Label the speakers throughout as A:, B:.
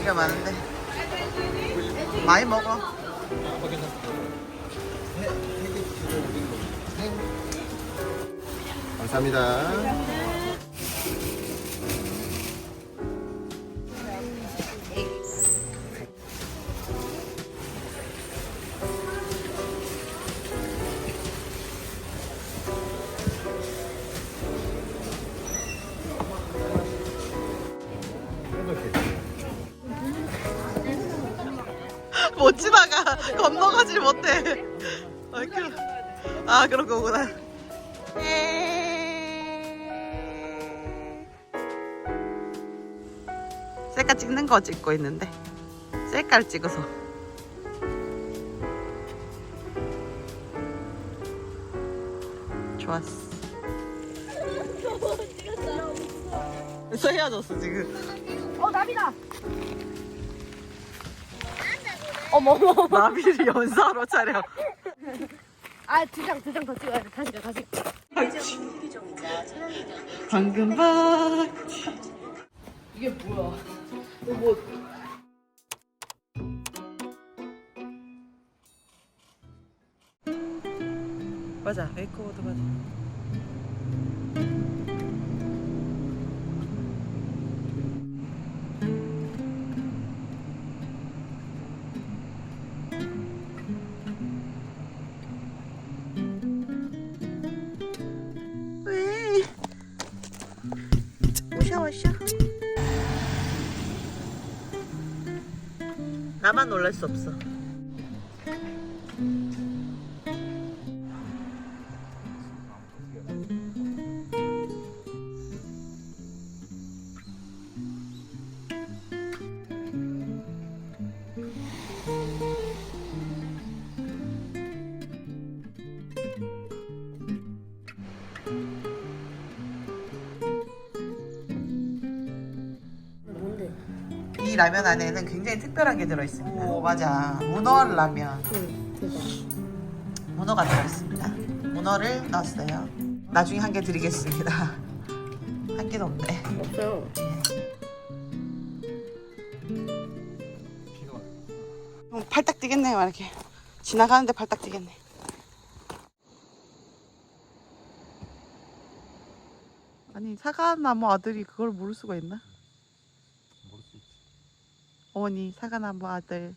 A: 인기가 많은데 많이 먹어.
B: 감사합니다.
A: 건너가질 못해. 아, 그, 아 그런 거구나. 셀카 찍는 거 찍고 있는데 셀카를 찍어서 좋았어. 그래서 헤어졌어 지금.
C: 어 나비다. 어머 어머.
A: 나비를 연사로 차려.
C: 아두 장 두 장 더 찍어야 돼. 다시 가 다시.
A: 방금 봐.
C: 이게 뭐야? 이거 뭐?
A: 맞아 웨이크보드 맞아. 오셔. 나만 놀랄 수 없어. 라면 안에는 굉장히 특별한 게 들어있습니다. 오 맞아 문어 라면.
C: 응 대박.
A: 문어가 들어있습니다. 문어를 넣었어요. 나중에 한 개 드리겠습니다. 한 개도 없네.
C: 없어요.
A: 어, 팔딱 뛰겠네요, 이렇게. 지나가는데 팔딱 뛰겠네. 아니, 사과나무 아들이 그걸 모를 수가 있나? 어머니, 사과나무 아들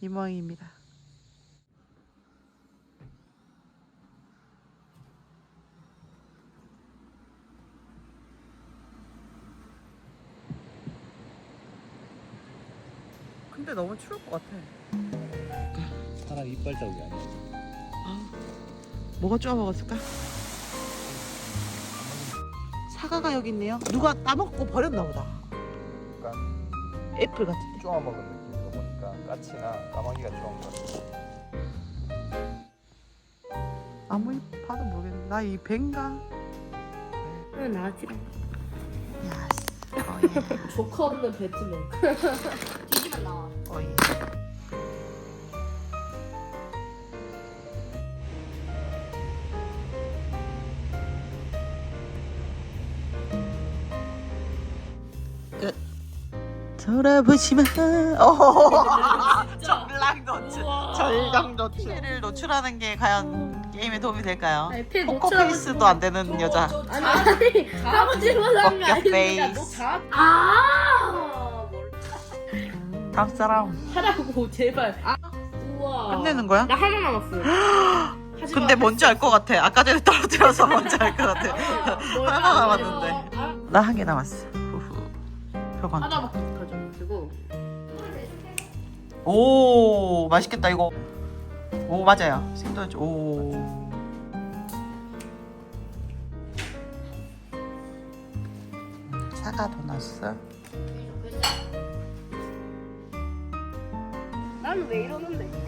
A: 이모입니다. 근데 너무 추울 것 같아.
B: 사람 이빨 자국이 아니야.
A: 뭐가 쪼아 먹었을까? 사과가 여기 있네요. 누가 따먹고 버렸나 보다. 애플 같은데.
B: 쪼아 먹은 느낌으로 보니까 까치나 까마귀가 좋은 것 같아.
A: 아무리 봐도 모르겠네. 나이 뱅가.
C: 응 나지랑.
A: 야스. 어예.
C: 조커 없는 배트맨. 뒤지면 나와.
A: 어예. 끝. 돌아보지 마. 정락 노출. 절정 노출을 노출하는 게 과연 게임에 도움이 될까요?
C: 아니, 필
A: 포커
C: 노출하고
A: 페이스도 안 되는 여자.
C: 아니 아니 아버지만 하는 게
A: 페이스.
C: 너. 아. 뭘
A: 다음 사람
C: 하라고 제발. 아. 우와.
A: 끝내는 거야?
C: 나 하나 남았어. 하지
A: 근데
C: 마.
A: 뭔지 알 것 같아. 아까 전에 떨어뜨려서 뭔지 알 것 같아.
C: 뭐야,
A: 하나. 남았는데.
C: 아,
A: 나한 개 남았어. 표건.
C: 하나밖에 못 가져가지고.
A: 오 맛있겠다 이거. 오 맞아요. 생도지. 오. 사과 도넛.
C: 나는 왜 이러는데?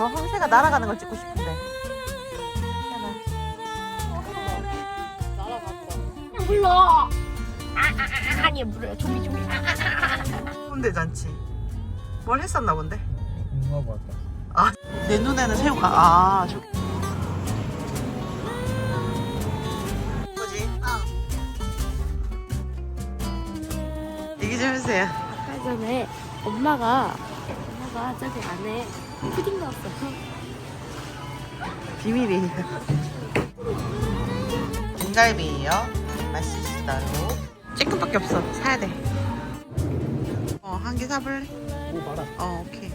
A: 저 황새가 날아가는 걸 찍고 싶은데.
D: 불러. 아, 아, 아, 아니 물어요. 좀비 좀비. 아, 아, 아.
A: 홍대 잔치. 뭘 했었나 본데?
B: 할까?
A: 내 눈에는 새우가 아 저기. 뭐지? 얘기 좀 해주세요.
D: 아까 전에 엄마가 엄마가 저기 안에 푸딩 넣었어요.
A: 비밀이에요. 등갈비예요. 맛있어요. 쬐끔밖에 없어. 사야 돼. 어, 한 개 사볼래?
B: 오 봐라
A: 어, 오케이.